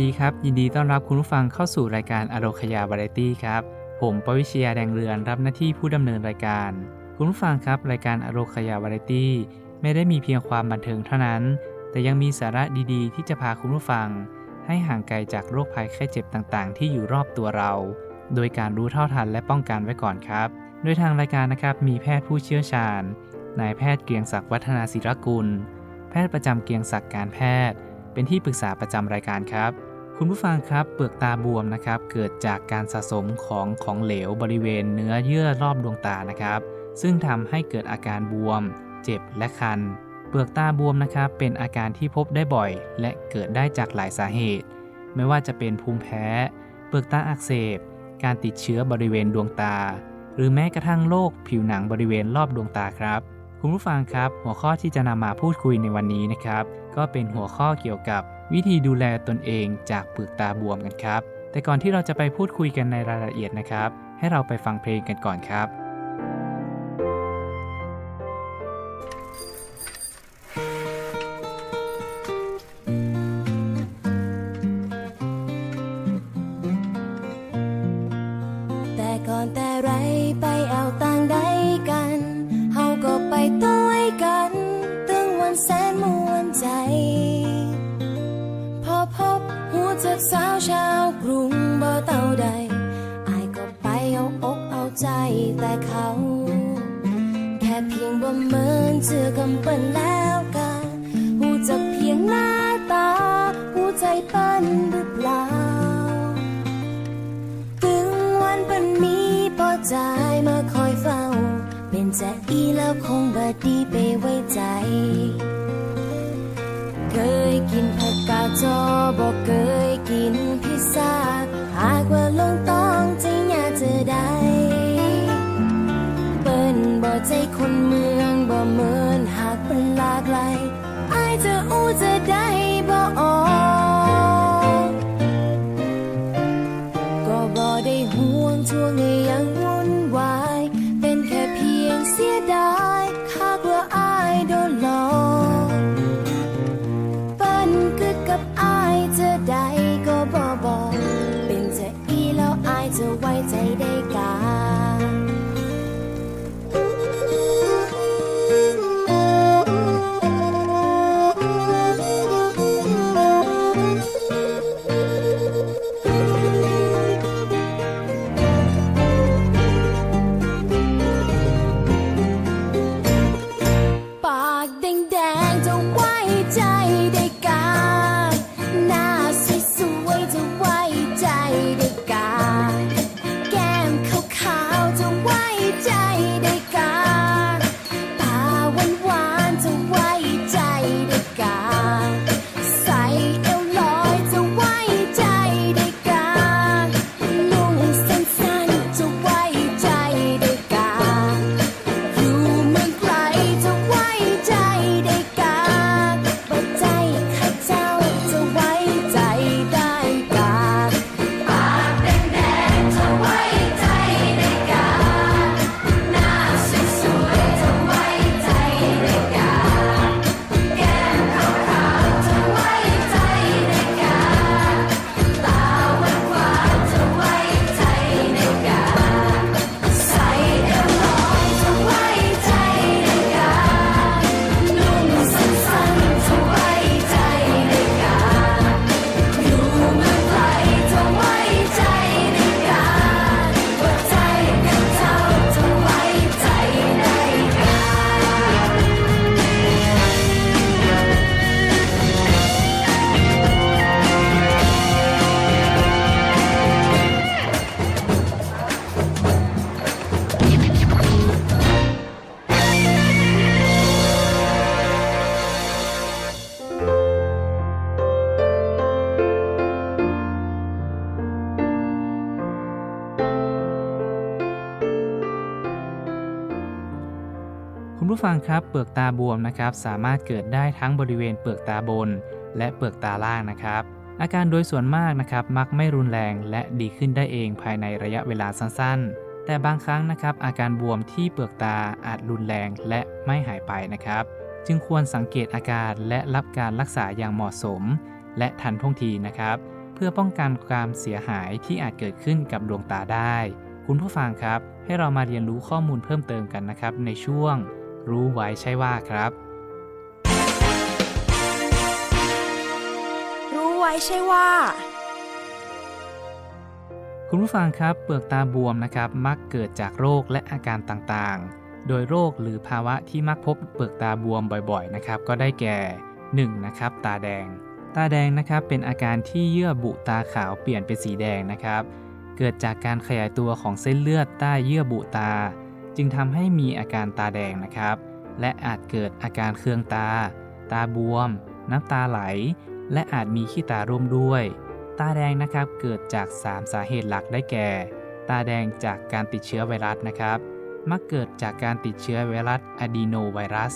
ดีครับ ยินดีต้อนรับคุณผู้ฟังเข้าสู่รายการอโรคยาบาไรตี้ครับ ผมปวิชยาแดงเรือนรับหน้าที่ผู้ดำเนินรายการ คุณผู้ฟังครับ รายการอโรคยาบาไรตี้ไม่ได้มีเพียงความบันเทิงเท่านั้น แต่ยังมีสาระดีๆ ที่จะพาคุณผู้ฟัง ให้ห่างไกลจากโรคภัยไข้เจ็บต่างๆ ที่อยู่รอบตัวเรา โดยการรู้เท่าทันและป้องกันไว้ก่อนครับ โดยทางรายการนะครับมีแพทย์ผู้เชี่ยวชาญ นายแพทย์เกียงศักดิ์วัฒนาศิรกุล แพทย์ประจำเกียงศักดิ์การแพทย์เป็นที่ปรึกษาประจำรายการครับ คุณผู้ฟังครับเปลือกตาบวมนะครับเกิดจากการสะสมของของเหลวบริเวณเนื้อเยื่อรอบดวงตานะครับ ซึ่งทำให้เกิดอาการบวม เจ็บและคัน เปลือกตาบวมนะครับเป็นอาการที่พบได้บ่อย และเกิดได้จากหลายสาเหตุ ไม่ว่าจะเป็นภูมิแพ้ เปลือกตาอักเสบ การติดเชื้อบริเวณดวงตา หรือแม้กระทั่งโรคผิวหนังบริเวณรอบดวงตาครับ คุณผู้ฟังครับ หัวข้อที่จะนำมาพูดคุยในวันนี้นะครับ ก็เป็นหัวข้อเกี่ยวกับ วิธีดูแลตนเองจากเปลือกตาบวมกันครับ แต่ก่อนที่เราจะไปพูดคุยกันในรายละเอียดนะครับ ให้เราไปฟังเพลงกันก่อนครับ จายมาคอยเฝ้า เป็นจะอีแล้วคงบัดีไปไว้ใจ เคยกินผักกาดจอบอก ผู้ฟังครับเปลือกตาบวมนะครับสามารถเกิดได้ทั้งบริเวณเปลือกตาบน และเปลือกตาล่างนะครับ อาการโดยส่วนมากนะครับมักไม่รุนแรงและดีขึ้นได้เองภายในระยะเวลาสั้นๆ แต่บางครั้งนะครับอาการบวมที่เปลือกตาอาจรุนแรงและไม่หายไปนะครับ จึงควรสังเกตอาการและรับการรักษาอย่างเหมาะสม และทันท่วงทีนะครับ เพื่อป้องกันความเสียหายที่อาจเกิดขึ้นกับดวงตาได้ คุณผู้ฟังครับ ให้เรามาเรียนรู้ข้อมูลเพิ่มเติมกันนะครับในช่วง รู้ไว้ใช่ว่าครับ รู้ไว้ใช่ว่า คุณผู้ฟังครับ เปลือกตาบวมนะครับ มักเกิดจากโรคและอาการต่างๆ โดยโรคหรือภาวะที่มักพบเปลือกตาบวมบ่อยๆนะครับ ก็ได้แก่ 1. นะครับตาแดง ตาแดงนะครับเป็นอาการที่เยื่อบุตาขาวเปลี่ยนเป็นสีแดงนะครับ เกิดจากการขยายตัวของเส้นเลือดใต้เยื่อบุตา จึงทำให้มีอาการตาแดงนะครับ และอาจเกิดอาการเคืองตา ตาบวม น้ำตาไหล และอาจมีขี้ตาร่วมด้วย ตาแดงนะครับเกิดจาก 3 สาเหตุหลักได้แก่ ตาแดงจากการติดเชื้อไวรัสนะครับ มักเกิดจากการติดเชื้อไวรัสอะดีโนไวรัส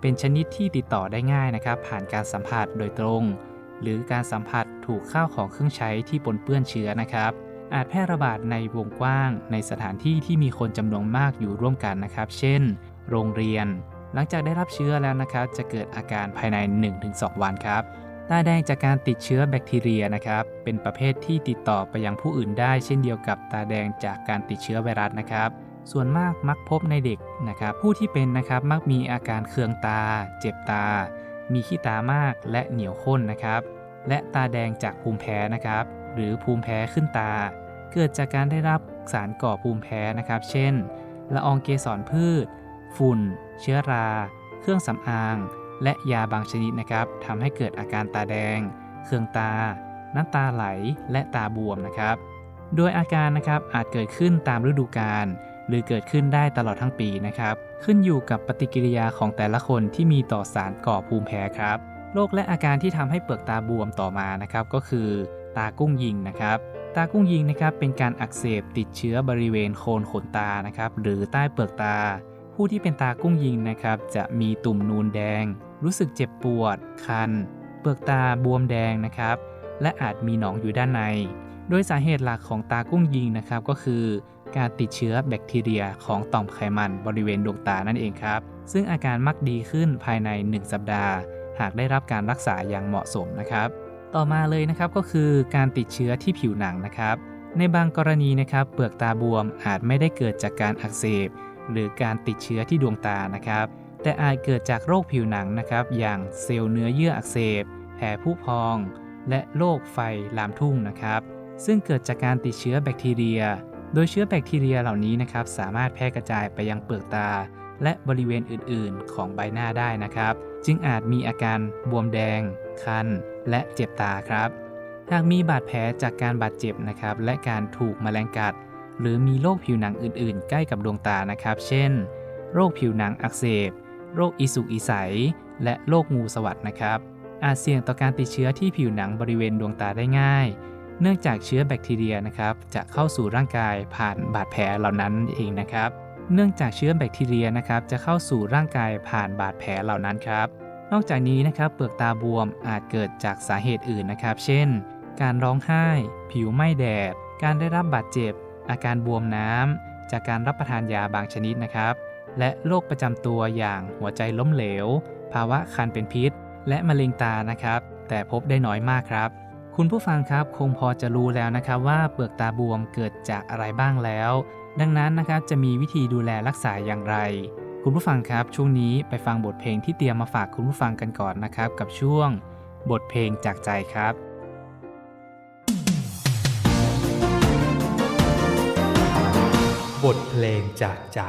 เป็นชนิดที่ติดต่อได้ง่ายนะครับ ผ่านการสัมผัสโดยตรง หรือการสัมผัสถูกข้าวของเครื่องใช้ที่ปนเปื้อนเชื้อนะครับ อาจแพร่ระบาดในวงกว้าง ในสถานที่ที่มีคนจำนวนมากอยู่ร่วมกันนะครับ เช่น โรงเรียน หลังจากได้รับเชื้อแล้วนะครับ จะเกิดอาการภายใน 1-2 วันครับตาแดงจากการติดเชื้อแบคทีเรียนะครับ เป็นประเภทที่ติดต่อไปยังผู้อื่นได้ เช่นเดียวกับตาแดงจากการติดเชื้อไวรัสนะครับ ส่วนมากมักพบในเด็กนะครับ ผู้ที่เป็นนะครับมักมีอาการเคืองตา เจ็บตา มีขี้ตามากและเหนียวข้นนะครับ และตาแดงจากภูมิแพ้นะครับ หรือภูมิแพ้ขึ้นตา เกิดจากการได้รับสารก่อภูมิแพ้นะครับ เช่น ละอองเกสรพืช ฝุ่น เชื้อรา เครื่องสำอาง และยาบางชนิดนะครับทำให้เกิดอาการตาแดง เคืองตา น้ำตาไหล และตาบวมนะครับ โดยอาการนะครับอาจเกิดขึ้นตามฤดูกาลหรือเกิดขึ้นได้ตลอดทั้งปีนะครับ ขึ้นอยู่กับปฏิกิริยาของแต่ละคนที่มีต่อสารก่อภูมิแพ้ครับ โรคและอาการที่ทำให้เปลือกตาบวมต่อมานะครับ ก็คือ ตากุ้งยิงนะครับ ตากุ้งยิงนะครับเป็นการอักเสบติดเชื้อบริเวณโคนขนตานะครับหรือใต้เปลือกตา ผู้ที่เป็นตากุ้งยิงนะครับจะมีตุ่มนูนแดง รู้สึกเจ็บปวด คัน เปลือกตาบวมแดงนะครับ และอาจมีหนองอยู่ด้านใน โดยสาเหตุหลักของตากุ้งยิงนะครับก็คือการติดเชื้อแบคทีเรียของต่อมไขมันบริเวณดวงตานั่นเองครับ ซึ่งอาการมักดีขึ้นภายใน 1 สัปดาห์ หากได้รับการรักษาอย่างเหมาะสมนะครับ ต่อมาเลยนะครับก็คือการติดเชื้อที่ผิวหนังนะครับ ในบางกรณีนะครับ เปลือกตาบวมอาจไม่ได้เกิดจากการอักเสบ หรือการติดเชื้อที่ดวงตานะครับ แต่อาจเกิดจากโรคผิวหนังนะครับ อย่างเซลล์เนื้อเยื่ออักเสบ แผลผุพอง และโรคไฟลามทุ่งนะครับ ซึ่งเกิดจากการติดเชื้อแบคทีเรีย โดยเชื้อแบคทีเรียเหล่านี้นะครับ สามารถแพร่กระจายไปยังเปลือกตา และบริเวณอื่น ๆ ของใบหน้าได้นะครับ จึงอาจมีอาการบวมแดง คันและเจ็บตาครับ หากมีบาดแผลจากการบาดเจ็บนะครับ และการถูกแมลงกัด หรือมีโรคผิวหนังอื่น ๆ ใกล้กับดวงตานะครับ เช่น โรคผิวหนังอักเสบ โรคอิสุกอิใสและโรคงูสวัสดนะครับ อาจเสี่ยงต่อการติดเชื้อที่ผิวหนังบริเวณดวงตาได้ง่าย เนื่องจากเชื้อแบคทีเรียนะครับ จะเข้าสู่ร่างกายผ่านบาดแผลเหล่านั้นเองนะครับ เนื่องจากเชื้อแบคทีเรียนะครับ จะเข้าสู่ร่างกายผ่านบาดแผลเหล่านั้นครับ นอกจากนี้นะครับเปลือกตาบวมอาจเกิดจากสาเหตุอื่นนะครับ เช่น การร้องไห้ ผิวไหม้แดด การได้รับบาดเจ็บ อาการบวมน้ำจากการรับประทานยาบางชนิดนะครับ และโรคประจำตัวอย่างหัวใจล้มเหลว ภาวะคันเป็นพิษ และมะเร็งตานะครับ แต่พบได้น้อยมากครับ คุณผู้ฟังครับคงพอจะรู้แล้วนะครับว่าเปลือกตาบวมเกิดจากอะไรบ้างแล้ว ดังนั้นนะครับจะมีวิธีดูแลรักษาอย่างไร คุณผู้ฟังครับช่วงนี้ไปฟังบทเพลงที่เตรียมมาฝากคุณผู้ฟังกันก่อนนะครับ กับช่วงบทเพลงจากใจครับบทเพลงจากใจ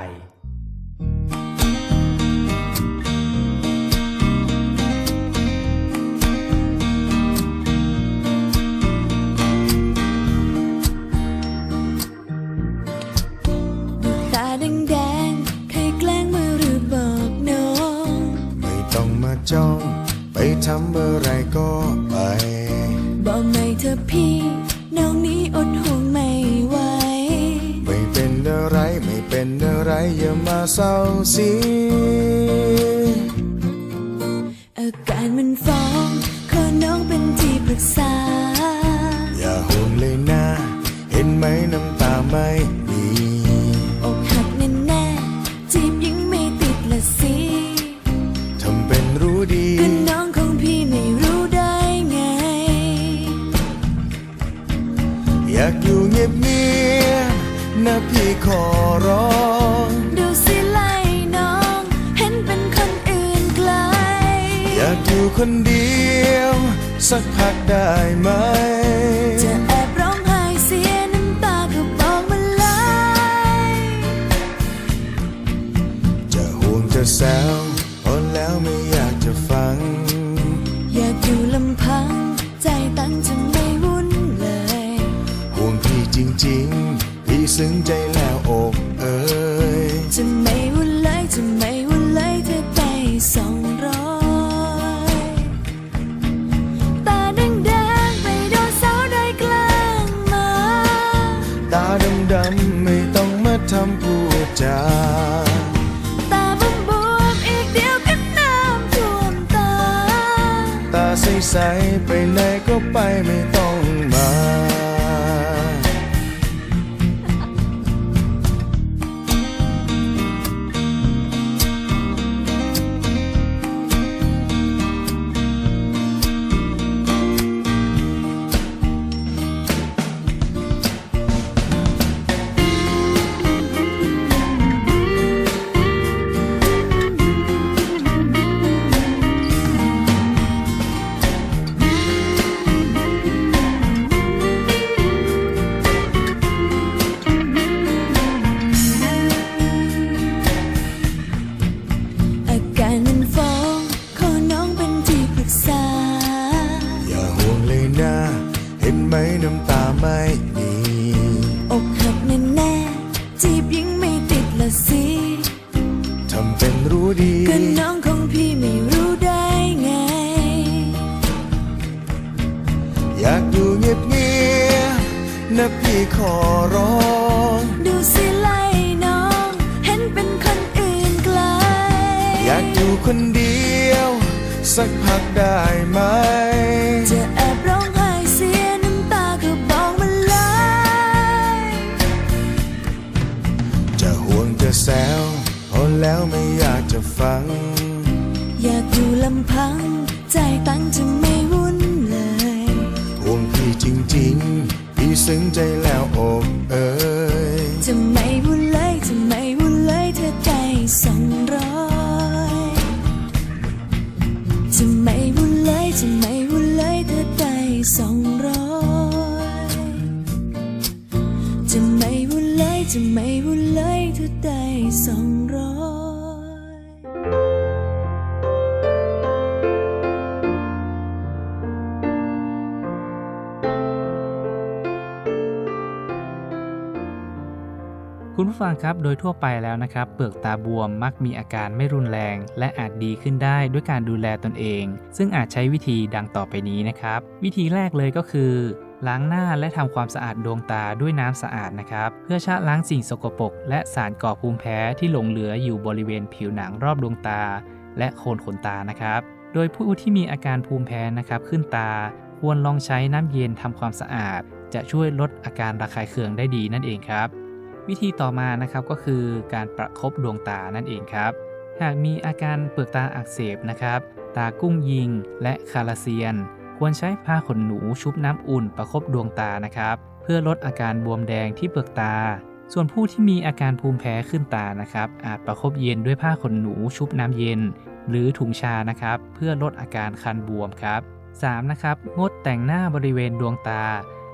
ร้องดูสิไล่น้อง เห็นเป็นคนอื่นไกล อยากอยู่คนเดียว สักพักได้ไหม จะแอบร้องไห้เสียน้ำตาก็บอกมาเลยจะห่วงจะแซวพอแล้วไม่อยากจะฟัง อยากอยู่ลำพัง ใจตั้งจะไม่วุ่นเลย ห่วงพี่จริง ๆ พี่ซึ้งใจแล้วอกเอ่ยจะไม่วุ่นเลยจะไม่วุ่นเลยเธอได้สองร้อยตาแดงๆไปโดนเสาได้กลางมา ตาดำๆไม่ต้องมาทำพูดจาตาบวมบวมๆอีกเดียวก็น้ำท่วมตา ตาใสๆไปไหนก็ไปไม่ต้องมาอา ไหมน้ำตาไม่มีอกหักแน่แน่ๆจีบยิ่งไม่ติดละสิทำเป็นรู้ดีก็น้องของพี่ไม่รู้ได้ไง อยากอยู่เงียบเงียบๆนะพี่ขอร้อง ดูสิไล่น้อง เห็นเป็นคนอื่นไกล อยากอยู่คนเดียว สักพักได้ไหม ซึ้งใจแล้วอกเอ่ยจะไม่วุ่นเลยจะไม่วุ่นเลยเธอได้สองร้อยจะไม่วุ่นเลยจะไม่วุ่นเลยเธอได้สองร้อยจะไม่วุ่นเลยจะไม่วุ่นเลยเธอได้สองร้อย ฟังครับโดยทั่วไปแล้วนะครับ เปลือกตาบวมมักมีอาการไม่รุนแรง และอาจดีขึ้นได้ด้วยการดูแลตนเอง ซึ่งอาจใช้วิธีดังต่อไปนี้นะครับ วิธีแรกเลยก็คือ ล้างหน้าและทำความสะอาดดวงตาด้วยน้ำสะอาดนะครับ เพื่อชะล้างสิ่งสกปรกและสารก่อภูมิแพ้ที่หลงเหลืออยู่บริเวณผิวหนังรอบดวงตา และโคนขนตานะครับ โดยผู้ที่มีอาการภูมิแพ้นะครับขึ้นตา ควรลองใช้น้ำเย็นทำความสะอาด จะช่วยลดอาการระคายเคืองได้ดีนั่นเองครับ วิธีต่อมานะครับก็คือการประคบดวงตานั่นเองครับ หากมีอาการเปลือกตาอักเสบนะครับ ตากุ้งยิงและคาราเซียน ควรใช้ผ้าขนหนูชุบน้ำอุ่นประคบดวงตานะครับ เพื่อลดอาการบวมแดงที่เปลือกตา ส่วนผู้ที่มีอาการภูมิแพ้ขึ้นตานะครับ อาจประคบเย็นด้วยผ้าขนหนูชุบน้ำเย็น หรือถุงชานะครับ เพื่อลดอาการคันบวมครับ 3. นะครับงดแต่งหน้าบริเวณดวงตา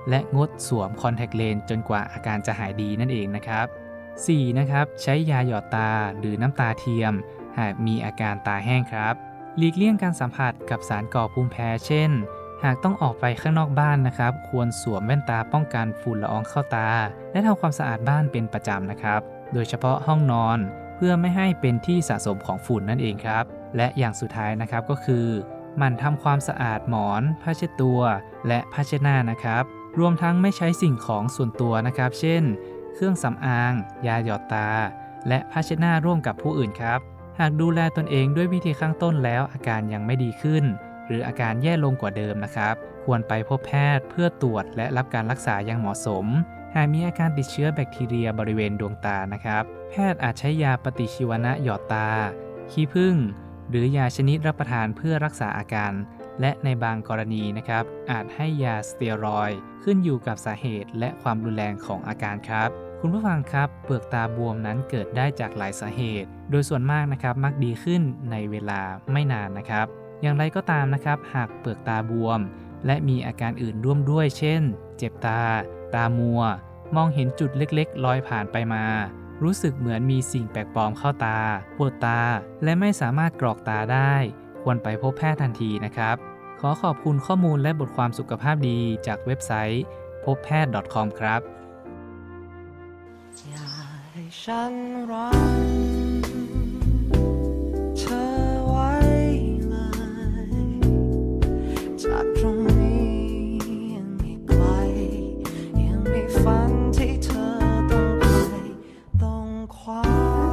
และงดสวมคอนแทคเลนส์จนกว่าอาการจะหายดีนั่นเองนะครับ 4. นะครับ ใช้ยาหยอดตาหรือน้ำตาเทียม หากมีอาการตาแห้งครับ หลีกเลี่ยงการสัมผัสกับสารก่อภูมิแพ้ เช่น หากต้องออกไปข้างนอกบ้านนะครับ ควรสวมแว่นตาป้องกันฝุ่นละอองเข้าตา และทำความสะอาดบ้านเป็นประจำนะครับ โดยเฉพาะห้องนอน เพื่อไม่ให้เป็นที่สะสมของฝุ่นนั่นเองครับ และอย่างสุดท้ายนะครับก็คือ มันทำความสะอาดหมอน ผ้าเช็ดตัว และผ้าเช็ดหน้านะครับ รวมทั้งไม่ใช้สิ่งของส่วนตัวนะครับ เช่น เครื่องสำอาง ยาหยอดตา และผ้าเช็ดหน้าร่วมกับผู้อื่นครับ หากดูแลตนเองด้วยวิธีข้างต้นแล้วอาการยังไม่ดีขึ้น หรืออาการแย่ลงกว่าเดิมนะครับ ควรไปพบแพทย์เพื่อตรวจและรับการรักษาอย่างเหมาะสม หากมีอาการติดเชื้อแบคทีเรียบริเวณดวงตานะครับ แพทย์อาจใช้ยาปฏิชีวนะหยอดตา ขี้ผึ้งหรือยาชนิดรับประทานเพื่อรักษาอาการ และในบางกรณีนะครับ อาจให้ยาสเตียรอยขึ้นอยู่กับสาเหตุและความรุนแรงของอาการครับคุณผู้ฟังครับ เปลือกตาบวมนั้นเกิดได้จากหลายสาเหตุ โดยส่วนมากนะครับมักดีขึ้นในเวลาไม่นานนะครับ อย่างไรก็ตามนะครับ หากเปลือกตาบวม และมีอาการอื่นร่วมด้วย เช่น เจ็บตา ตามัว มองเห็นจุดเล็กๆ ลอยผ่านไปมา รู้สึกเหมือนมีสิ่งแปลกปลอมเข้าตา ปวดตา และไม่สามารถกรอกตาได้ ควรไปพบแพทย์ทันทีนะครับ ขอขอบคุณข้อมูลและบทความสุขภาพดีจากเว็บไซต์ พบแพทย์ .com ครับอย่าให้ฉันรักเธอไว้เลยจากตรงนี้ยังมีไกลยังมีฝันที่เธอต้องไปต้องคว้าอย่า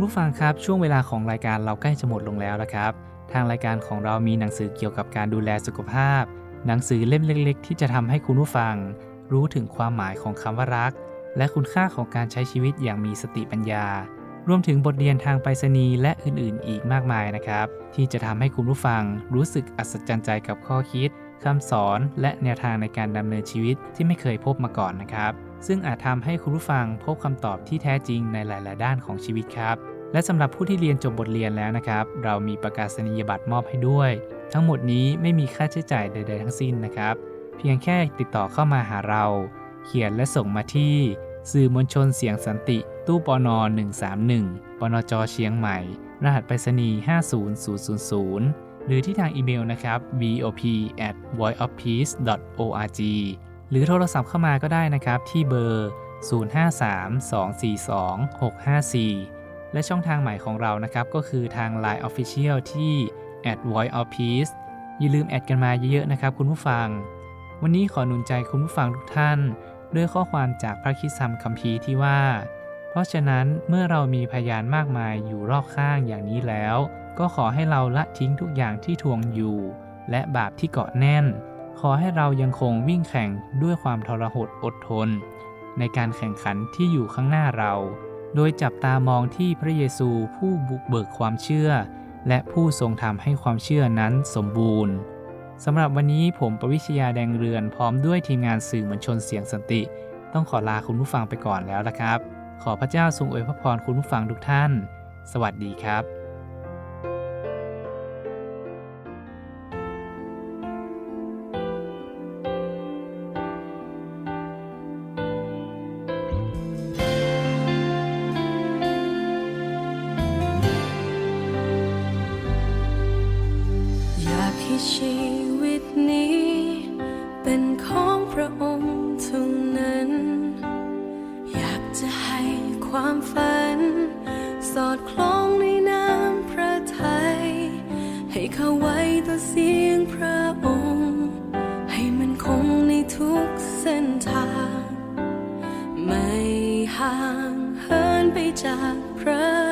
ณผู้ฟังครับช่วงเวลาของรายการเราใกล้จะหมดลงแล้วละครับ ทางรายการของเรามีหนังสือเกี่ยวกับการดูแลสุขภาพ หนังสือเล่มเล็ก ๆ ที่จะทำให้คุณผู้ฟัง รู้ถึงความหมายของคำว่ารัก และคุณค่าของการใช้ชีวิตอย่างมีสติปัญญา รวมถึงบทเรียนทางไปรษณีย์และอื่นๆ อีกมากมายนะครับ ที่จะทำให้คุณผู้ฟังรู้สึกอัศจรรย์ใจกับข้อคิดคำสอน และแนวทางในการดำเนินชีวิตที่ไม่เคยพบมาก่อนนะครับ ซึ่งอาจทำให้คุณผู้ฟังพบคำตอบที่แท้จริงในหลาย ๆ ด้านของชีวิตครับ และสำหรับผู้ที่เรียนจบบทเรียนแล้วนะครับ เรามีประกาศนียบัตรมอบให้ด้วย ทั้งหมดนี้ไม่มีค่าใช้จ่ายใด ๆ ทั้งสิ้นนะครับ เพียงแค่ติดต่อเข้ามาหาเรา เขียนและส่งมาที่ สื่อมวลชนเสียงสันติ ตู้ปน131ปนจเชียงใหม่ รหัสไปรษณีย์50000 หรือที่ทางอีเมลนะครับ bop at voiceofpeace org หรือโทรศัพท์เข้ามาก็ได้นะครับที่เบอร์ 053242654 และช่องทางใหม่ของเรานะครับก็คือทาง Line Official ที่ at voiceofpeace อย่าลืมแอดกันมาเยอะๆนะครับคุณผู้ฟัง วันนี้ขอหนุนใจคุณผู้ฟังทุกท่าน ด้วยข้อความจากพระคริสตธรรมคัมภีร์ที่ว่า เพราะฉะนั้นเมื่อเรามีพยานมากมายอยู่รอบข้างอย่างนี้แล้ว ก็ขอให้เราละทิ้งทุกอย่างที่ทวงอยู่ และบาปที่เกาะแน่น ขอให้เรายังคงวิ่งแข่งด้วยความทรหดอดทน ในการแข่งขันที่อยู่ข้างหน้าเรา โดยจับตามองที่พระเยซูผู้บุกเบิกความเชื่อ และผู้ทรงทำให้ความเชื่อนั้นสมบูรณ์สำหรับวันนี้ผมประวิชยาแดงเรือนพร้อมด้วยทีมงานสื่อมวลชนเสียงสันติ ต้องขอลาคุณผู้ฟังไปก่อนแล้วละครับ ขอพระเจ้าทรงอวยพรคุณผู้ฟังทุกท่าน สวัสดีครับ ไปจากพระ